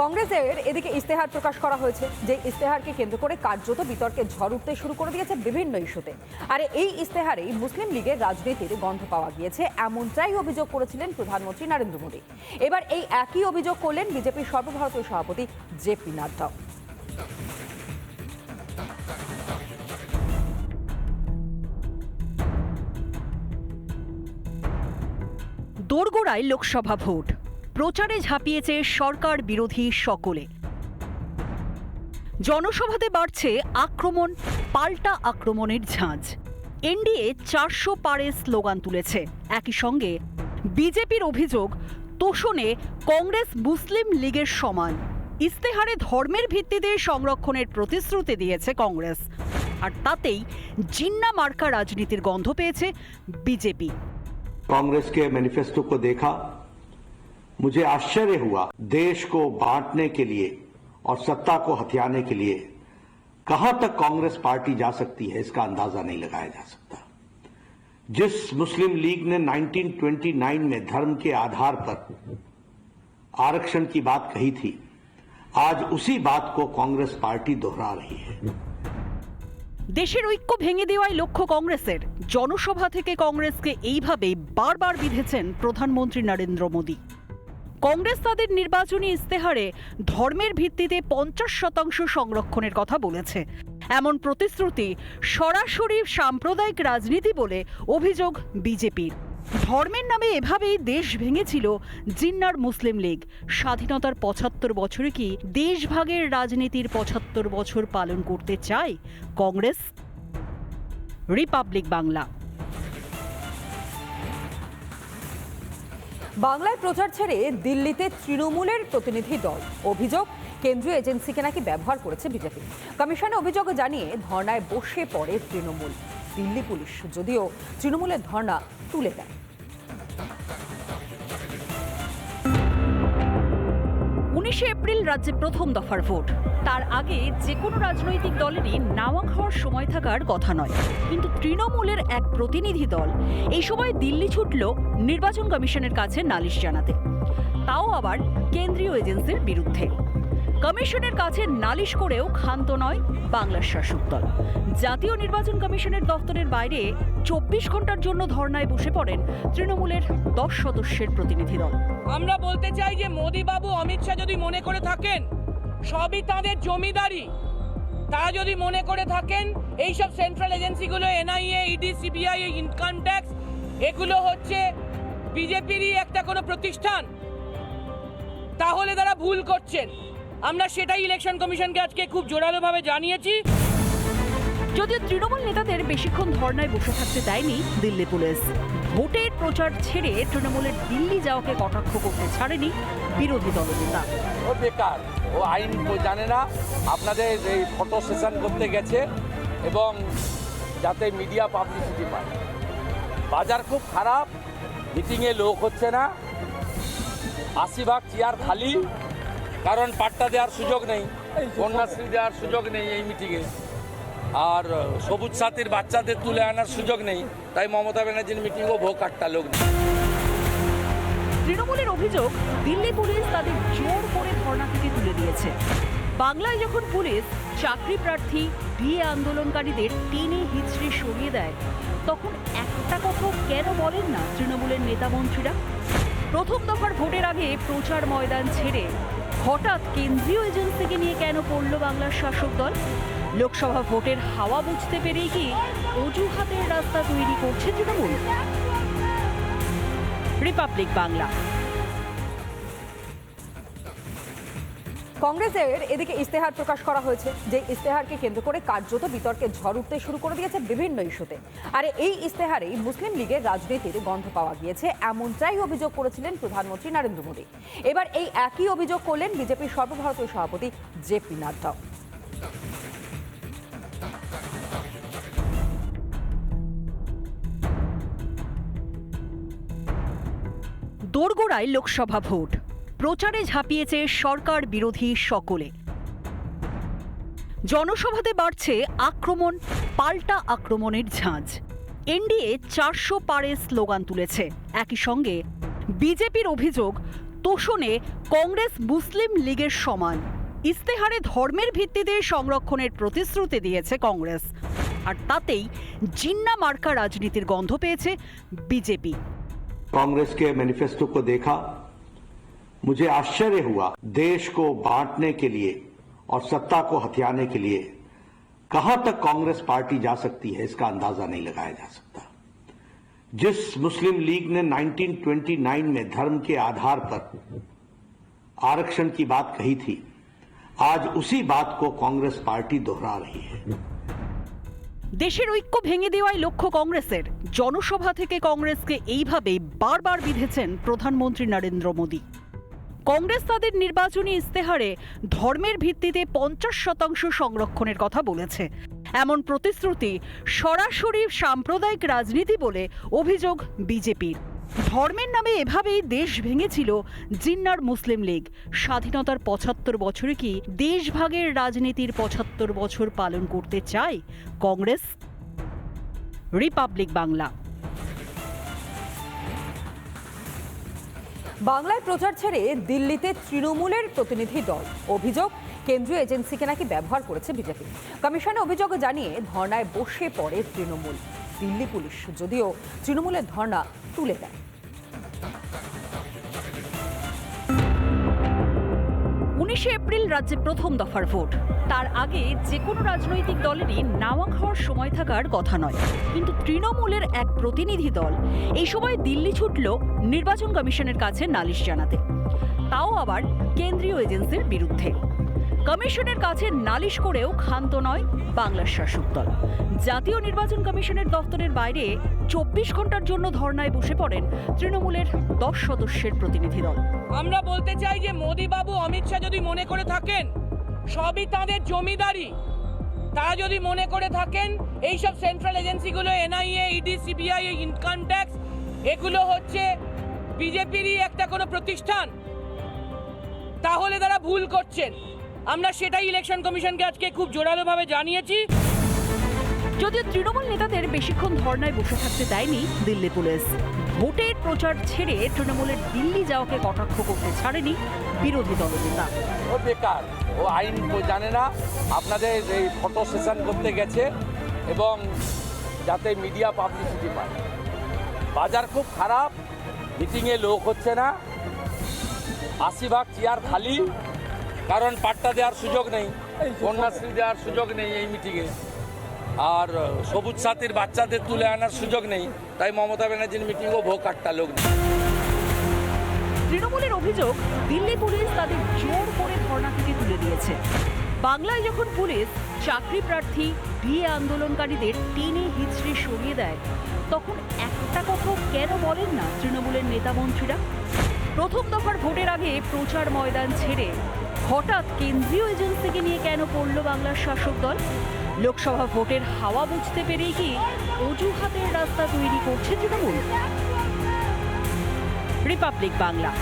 কংগ্রেসের এদিকে ইস্তেহার প্রকাশ করা হয়েছে যে ইস্তেহারকে কেন্দ্র করে কার্যত বিতর্কে ঝড় উঠতে শুরু করে দিয়েছে বিভিন্ন ইস্যুতে। আর এই ইস্তেহারেই মুসলিম লীগের রাজনীতির গন্ধ পাওয়া গিয়েছে, এমনটাই অভিযোগ করেছিলেন প্রধানমন্ত্রী নরেন্দ্র মোদী। এবার এই একই অভিযোগ করলেন বিজেপির সর্বভারতীয় সভাপতি জেপি নাড্ডা। দোরগোড়ায় লোকসভা ভোট। প্রচারে ঝাঁপিয়েছে সরকার বিরোধী সকলে জনসভাতে বাড়ছে আক্রমণ পাল্টা আক্রমণের ঝাঁজ এনডিএ চারশো পারে স্লোগান তুলেছে একই সঙ্গে বিজেপির অভিযোগ তোষণে কংগ্রেস মুসলিম লীগের সমান ইস্তেহারে ধর্মের ভিত্তিতে সংরক্ষণের প্রতিশ্রুতি দিয়েছে কংগ্রেস আর তাতেই জিন্না মার্কা রাজনীতির গন্ধ পেয়েছে বিজেপি कांग्रेस के मैनिफेस्टो को देखा मुझे आश्चर्य हुआ देश को बांटने के लिए और सत्ता को हथियाने के लिए कहां तक कांग्रेस पार्टी जा सकती है इसका अंदाजा नहीं लगाया जा सकता जिस मुस्लिम लीग ने 1929 में धर्म के आधार पर आरक्षण की बात कही थी आज उसी बात को कांग्रेस पार्टी दोहरा रही है দেশের ঐক্য ভেঙে দেওয়াই লক্ষ্য কংগ্রেসের জনসভা থেকে কংগ্রেসকে এইভাবে বারবার বিধেছেন প্রধানমন্ত্রী নরেন্দ্র মোদী কংগ্রেস তাদের নির্বাচনী ইস্তেহারে ধর্মের ভিত্তিতে পঞ্চাশ শতাংশ সংরক্ষণের কথা বলেছে। এমন প্রতিশ্রুতি সরাসরি সাম্প্রদায়িক রাজনীতি বলে অভিযোগ বিজেপির। ধর্মের নামে এভাবেই দেশ ভেঙেছিল জিন্নার মুসলিম লীগ। স্বাধীনতার পঁচাত্তর বছরে কি দেশভাগের রাজনীতির পঁচাত্তর বছর পালন করতে চায় কংগ্রেস? রিপাবলিক বাংলা। বাংলায় প্রচার ছেড়ে দিল্লিতে তৃণমূলের প্রতিনিধি দল। অভিযোগ, কেন্দ্রীয় এজেন্সিকে নাকি ব্যবহার করেছে বিজেপি। কমিশনে অভিযোগ জানিয়ে ধর্নায় বসে পড়ে তৃণমূল। দিল্লি পুলিশ, যদিও তৃণমূলের ধর্না তুলে দেয়। উনিশে এপ্রিল রাজ্যে প্রথম দফার ভোট। তার আগে যে কোনো রাজনৈতিক দলেরই নাওয়া খাওয়ার সময় থাকার কথা নয়। কিন্তু তৃণমূলের এক প্রতিনিধি দল এই সময় দিল্লি ছুটল নির্বাচন কমিশনের কাছে নালিশ জানাতে। তাও আবার কেন্দ্রীয় এজেন্সির বিরুদ্ধে। কমিশনের কাছে নালিশ করেও ক্ষান্ত নয় বাংলার শাসক দল। জাতীয় নির্বাচন কমিশনের দফতরের বাইরে চব্বিশ ঘণ্টার জন্য ধর্নায় বসে পড়েন তৃণমূলের দশ সদস্যের প্রতিনিধি দল। আমরা বলতে চাই যে মোদি বাবু অমিত শাহ যদি মনে করে থাকেন, সবই তাদের জমিদারি। তারা যদি মনে করে থাকেন, এইসব central এজেন্সিগুলো NIA ED CBI income tax এগুলো হচ্ছে বিজেপিরই একটা কোনো প্রতিষ্ঠান। তাহলে তারা ভুল করছেন। আমরা সেটাই ইলেকশন কমিশনকে আজকে খুব জোরালোভাবে জানিয়েছি। যদিও তৃণমূল নেতাদের বেশিক্ষণ ধর্নায় বসে থাকতে দেয়নি দিল্লি পুলিশ। ভোটের প্রচার ছেড়ে তৃণমূলের দিল্লি যাওয়াকে কটাক্ষ করতে ছাড়েনি বিরোধী দলনেতা। ও বেকার ও আইন জানে না আপনাদের এই ফটো সেশন করতে গেছে এবং যাতে মিডিয়া পাবলিসিটি পায়। বাজার খুব খারাপ মিটিংয়ে লোক হচ্ছে না। আশি ভাগ চেয়ার খালি কারণ পাট্টা দেওয়ার সুযোগ নেই কন্যাশ্রী দেওয়ার সুযোগ নেই এই মিটিংয়ে আর সবুজ সাথীর বাচ্চাদের তুলে আনার সুযোগ নেই তাই মমতা ব্যানার্জির মিটিংও ভোগ কাটটা লোক নেই। তৃণমূলের অভিযোগ দিল্লি পুলিশ তাদের জোর করে ধর্না থেকে তুলে দিয়েছে। বাংলায় যখন পুলিশ চাকরি প্রার্থী বিয়ে আন্দোলনকারীদের টেনে হিচড়ে সরিয়ে দেয় তখন একটা কথা কেন বলেন না তৃণমূলের নেতা মন্ত্রীরা? প্রথম দফার ভোটের আগে প্রচার ময়দান ছেড়ে হঠাৎ কেন্দ্রীয় এজেন্সিকে নিয়ে কেন পড়ল বাংলার শাসক দল? লোকসভা ভোটের হাওয়া বুঝতে পেরেই কি অজুহাতের রাস্তা তৈরি করছে তৃণমূল? রিপাবলিক বাংলা কংগ্রেসের এদিকে ইস্তেহার প্রকাশ করা হয়েছে যে ইস্তেহারকে কেন্দ্র করে কার্যত বিতর্কে ঝড় উঠতে শুরু করে দিয়েছে বিভিন্ন ইস্যুতে। আর এই ইস্তেহারেই মুসলিম লীগের রাজনীতির গন্ধ পাওয়া গিয়েছে, এমনটাই অভিযোগ করেছিলেন প্রধানমন্ত্রী নরেন্দ্র মোদী। এবার এই একই অভিযোগ করলেন বিজেপির সর্বভারতীয় সভাপতি জেপি নাড্ডা। দোরগোড়ায় লোকসভা ভোট। প্রচারে ঝাঁপিয়েছে সরকার বিরোধী সকলে জনসভাতে বাড়ছে আক্রমণ পাল্টা আক্রমণের ঝাঁজ এনডিএ চারশো পারে স্লোগান তুলেছে একই সঙ্গে বিজেপির অভিযোগ তোষণে কংগ্রেস মুসলিম লীগের সমান ইস্তেহারে ধর্মের ভিত্তিতে সংরক্ষণের প্রতিশ্রুতি দিয়েছে কংগ্রেস আর তাতেই জিন্না মার্কা রাজনীতির গন্ধ পেয়েছে বিজেপি कांग्रेस के मैनिफेस्टो को देखा मुझे आश्चर्य हुआ देश को बांटने के लिए और सत्ता को हथियाने के लिए कहां तक कांग्रेस पार्टी जा सकती है इसका अंदाजा नहीं लगाया जा सकता जिस मुस्लिम लीग ने 1929 में धर्म के आधार पर आरक्षण की बात कही थी आज उसी बात को कांग्रेस पार्टी दोहरा रही है দেশের ঐক্য ভেঙে দেওয়াই লক্ষ্য কংগ্রেসের জনসভা থেকে কংগ্রেসকে এইভাবেই বারবার বিধেছেন প্রধানমন্ত্রী নরেন্দ্র মোদী কংগ্রেস তাদের নির্বাচনী ইস্তেহারে ধর্মের ভিত্তিতে পঞ্চাশ শতাংশ সংরক্ষণের কথা বলেছে। এমন প্রতিশ্রুতি সরাসরি সাম্প্রদায়িক রাজনীতি বলে অভিযোগ বিজেপির। ধর্মের নামে এভাবেই দেশ ভেঙেছিল জিন্নার মুসলিম লীগ। স্বাধীনতার পঁচাত্তর বছরে কি দেশভাগের রাজনীতির পঁচাত্তর বছর পালন করতে চায় কংগ্রেস? রিপাবলিক বাংলা। বাংলায় প্রচার ছেড়ে দিল্লিতে তৃণমূলের প্রতিনিধি দল। অভিযোগ, কেন্দ্রীয় এজেন্সিকে নাকি ব্যবহার করেছে বিজেপি। কমিশনে অভিযোগ জানিয়ে ধর্নায় বসে পড়ে তৃণমূল। দিল্লি পুলিশ, যদিও তৃণমূলের ধর্না তুলে দেয়। উনিশে এপ্রিল রাজ্যে প্রথম দফার ভোট। তার আগে যে কোনো রাজনৈতিক দলেরই নাওয়া খাওয়ার সময় থাকার কথা নয়। কিন্তু তৃণমূলের এক প্রতিনিধি দল এই সময় দিল্লি ছুটল নির্বাচন কমিশনের কাছে নালিশ জানাতে। তাও আবার কেন্দ্রীয় এজেন্সির বিরুদ্ধে। কমিশনের কাছে নালিশ করেও ক্ষান্ত নয় বাংলার শাসক দল। জাতীয় নির্বাচন কমিশনের দফতরের বাইরে চব্বিশ ঘণ্টার জন্য ধর্নায় বসে পড়েন তৃণমূলের দশ সদস্যের প্রতিনিধি দল। আমরা বলতে চাই যে মোদি বাবু অমিত শাহ যদি মনে করে থাকেন, সবই তাদের জমিদারি। তারা যদি মনে করে থাকেন, এইসব central এজেন্সিগুলো NIA ED CBI income tax এগুলো হচ্ছে বিজেপিরই একটা কোনো প্রতিষ্ঠান। তাহলে তারা ভুল করছেন। আমরা সেটাই ইলেকশন কমিশনকে আজকে খুব জোরালোভাবে জানিয়েছি। যদিও তৃণমূল নেতাদের বেশিক্ষণ ধর্নায় বসে থাকতে দেয়নি দিল্লি পুলিশ। ভোটের প্রচার ছেড়ে তৃণমূলের দিল্লি যাওয়াকে কটাক্ষ করতে ছাড়েনি বিরোধী দলনেতা। ও বেকার, ও আইন জানে না। আপনাদের এই ফটো সেশন করতে গেছে এবং যাতে মিডিয়া পাবলিসিটি পায়। বাজার খুব খারাপ মিটিংয়ে লোক হচ্ছে না। আশি ভাগ চেয়ার খালি, কারণ পাট্টা দেওয়ার সুযোগ নেই, কন্যাশ্রী দেওয়ার সুযোগ নেই এই মিটিংয়ে আর সবুজ সাথীর বাচ্চাদের তুলে আনার সুযোগ নেই। তাই মমতা ব্যানার্জির মিটিংও ভোগ কাটটা লোক তৃণমূলের অভিযোগ, দিল্লি পুলিশ তাদের জোর করে ধর্না থেকে তুলে দিয়েছে। বাংলায় যখন পুলিশ চাকরি প্রার্থী বিয়ে আন্দোলনকারীদের টেনে হিচড়ে সরিয়ে দেয়, তখন একটা কথা কেন বলেন না তৃণমূলের নেতা মন্ত্রীরা? প্রথম দফার ভোটের আগে প্রচার ময়দান ছেড়ে হঠাৎ কেন্দ্রীয় এজেন্সিকে নিয়ে কেন পড়ল বাংলার শাসক দল? লোকসভা ভোটের হাওয়া বুঝতে পেরেই কি অজুহাতের রাস্তা তৈরি করছে তৃণমূল? রিপাবলিক বাংলা।